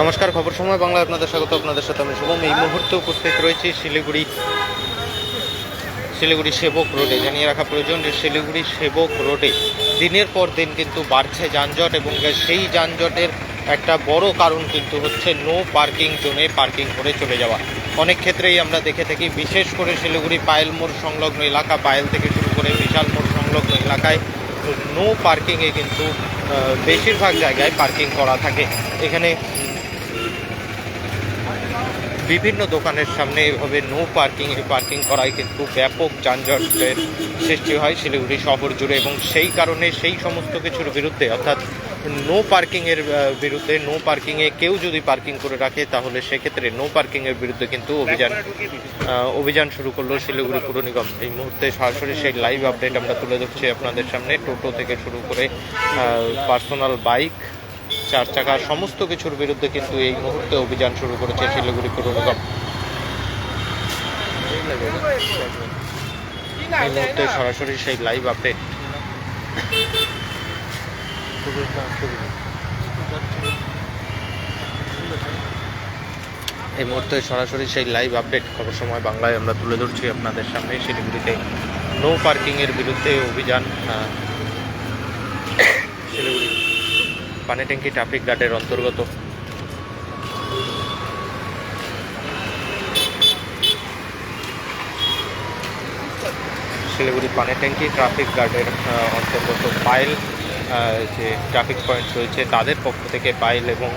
নমস্কার, খবর সময় বাংলা আপনাদের স্বাগত। আপনাদের সাথে আমি শুভম। এই মুহূর্তে উপস্থিত রয়েছে শিলিগুড়ি শিলিগুড়ি সেবক রোডে। জানিয়ে রাখা প্রয়োজন যে শিলিগুড়ি সেবক রোডে দিনের পর দিন কিন্তু বাড়ছে যানজট এবং সেই যানজটের একটা বড় কারণ কিন্তু হচ্ছে নো পার্কিং জোনে পার্কিং করে চলে যাওয়া। অনেক ক্ষেত্রেই আমরা দেখে থাকি, বিশেষ করে শিলিগুড়ি পায়েল মোড় সংলগ্ন এলাকা, পায়েল থেকে শুরু করে বিশাল মোড় সংলগ্ন এলাকায় নো পার্কিংয়ে কিন্তু বেশিরভাগ জায়গায় পার্কিং করা থাকে। এখানে বিভিন্ন দোকানের সামনে এভাবে নো পার্কিং এ পার্কিং করায় কিন্তু ব্যাপক যানজটের সৃষ্টি হয় শিলিগুড়ি শহর জুড়ে এবং সেই কারণে সেই সমস্ত কিছুর বিরুদ্ধে, অর্থাৎ নো পার্কিংয়ের বিরুদ্ধে নো পার্কিংয়ে কেউ যদি পার্কিং করে রাখে, তাহলে সেক্ষেত্রে নো পার্কিংয়ের বিরুদ্ধে কিন্তু অভিযান অভিযান শুরু করল শিলিগুড়ি পুর নিগম। এই মুহূর্তে সরাসরি সেই লাইভ আপডেট আমরা তুলে ধরছি আপনাদের সামনে। টোটো থেকে শুরু করে পার্সোনাল বাইক চার চাকা সমস্ত কিছুর বিরুদ্ধে কিন্তু এই মুহূর্তে অভিযান শুরু করেছে শিলিগুড়ি পুর নিগম। এই মুহূর্তে সরাসরি সেই লাইভ আপডেট এই মুহূর্তে সরাসরি সেই লাইভ আপডেট খবর সময় বাংলায় আমরা তুলে ধরছি আপনাদের সামনে শিলিগুড়িতে। নো পার্কিংয়ের বিরুদ্ধে অভিযান আহ, শিলিগুড়ি পানিট্যাঙ্কি ট্রাফিক গার্ডের অন্তর্গত। শিলিগুড়ি পানিট্যাঙ্কি ট্রাফিক গার্ডের অন্তর্গত পাইল যে ট্রাফিক পয়েন্ট রয়েছে তাদের পক্ষ থেকে পাইল এবং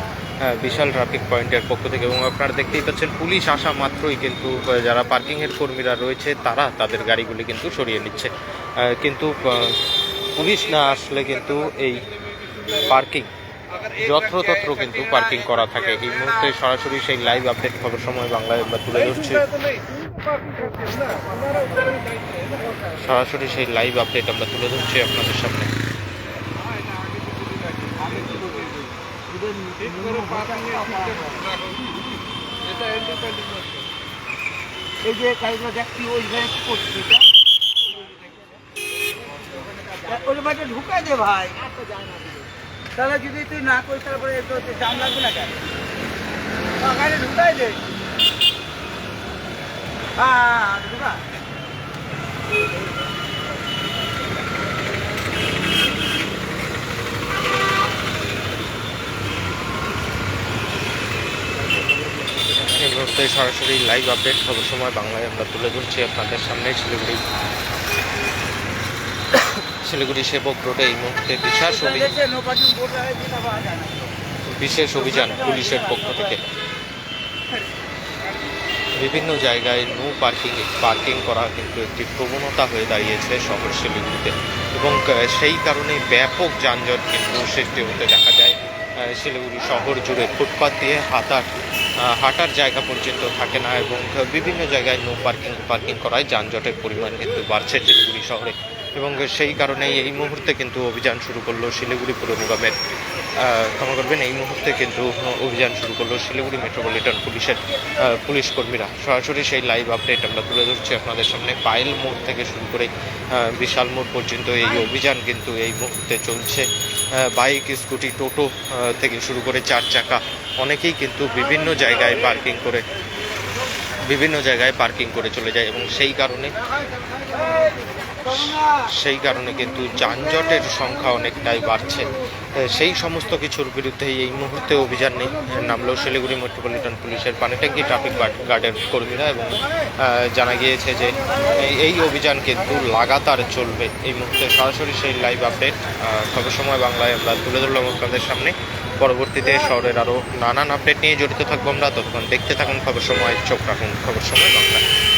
বিশাল ট্রাফিক পয়েন্টের পক্ষ থেকে এবং আপনারা দেখতেই পাচ্ছেন পুলিশ আসা মাত্রই কিন্তু যারা পার্কিংয়ের কর্মীরা রয়েছে তারা তাদের গাড়িগুলি কিন্তু সরিয়ে নিচ্ছে। কিন্তু পুলিশ না আসলে কিন্তু এই পার্কিং যত্রতত্র কিন্তু পার্কিং করা থাকে। এই মুহূর্তে সরাসরি সেই লাইভ আপডেট খবর সময় বাংলায় আমরা তুলে ধরছি। সরাসরি সেই লাইভ আপডেট আমরা তুলে ধরছি আপনাদের সামনে। এই যে গাড়িগুলো দেখছি ওইখানে কি করছিস ওই ঢুকাই দে ভাই। তাহলে যদি তুই না করিস তারপরে জাম লাগবে না কেন? ঢুকাই ঢুকা। সরাসরি লাইভ আপডেট খবর সময় বাংলায় আমরা তুলে ধরছি আপনাদের সামনে শিলিগুড়ি। শিলিগুড়ি সেবক রোডে এই মুহূর্তে বিশেষ বিশেষ অভিযান পুলিশের পক্ষ থেকে। বিভিন্ন জায়গায় নো পার্কিং পার্কিং করা কিন্তু একটি প্রবণতা হয়ে দাঁড়িয়েছে শহর শিলিগুড়িতে। এবং সেই কারণে ব্যাপক যানজট কিন্তু সৃষ্টি হতে দেখা যায় শিলিগুড়ি শহর জুড়ে। ফুটপাত দিয়ে হাঁটার হাঁটার জায়গা পর্যন্ত থাকে না এবং বিভিন্ন জায়গায় নো পার্কিং পার্কিং করায় যানজটের পরিমাণ কিন্তু বাড়ছে শিলিগুড়ি শহরে। এবং সেই কারণেই এই মুহূর্তে কিন্তু অভিযান শুরু করল শিলিগুড়ি পুর নিগমের ক্ষমা করবেন, এই মুহূর্তে কিন্তু অভিযান শুরু করল শিলিগুড়ি মেট্রোপলিটন পুলিশের পুলিশ কর্মীরা। সরাসরি সেই লাইভ আপডেট আমরা তুলে ধরছি আপনাদের সামনে। পায়েল মোড় থেকে শুরু করে বিশাল মোড় পর্যন্ত এই অভিযান কিন্তু এই মুহূর্তে চলছে। বাইক স্কুটি টোটো থেকে শুরু করে চার চাকা, অনেকেই কিন্তু বিভিন্ন জায়গায় পার্কিং করে, বিভিন্ন জায়গায় পার্কিং করে চলে যায় এবং সেই কারণে সেই কারণে কিন্তু যানজটের সংখ্যা অনেকটাই বাড়ছে। সেই সমস্ত কিছুর বিরুদ্ধে এই মুহূর্তে অভিযান নেই। নামলো শিলিগুড়ি মেট্রোপলিটন পুলিশের পানিট্যাঙ্কি ট্রাফিক গার্ডের কর্মীরা এবং জানা গিয়েছে যে এই- অভিযান কিন্তু লাগাতার চলবে। এই মুহূর্তে সরাসরি সেই লাইভ আপডেট খবর সময় বাংলায় আমরা তুলে ধরলাম আপনাদের সামনে। পরবর্তীতে শহরের আরও নানান আপডেট নিয়ে জড়িত থাকব আমরা। ততক্ষণ দেখতে থাকুন খবর সময়, চোখ রাখুন খবর সময় বাংলায়।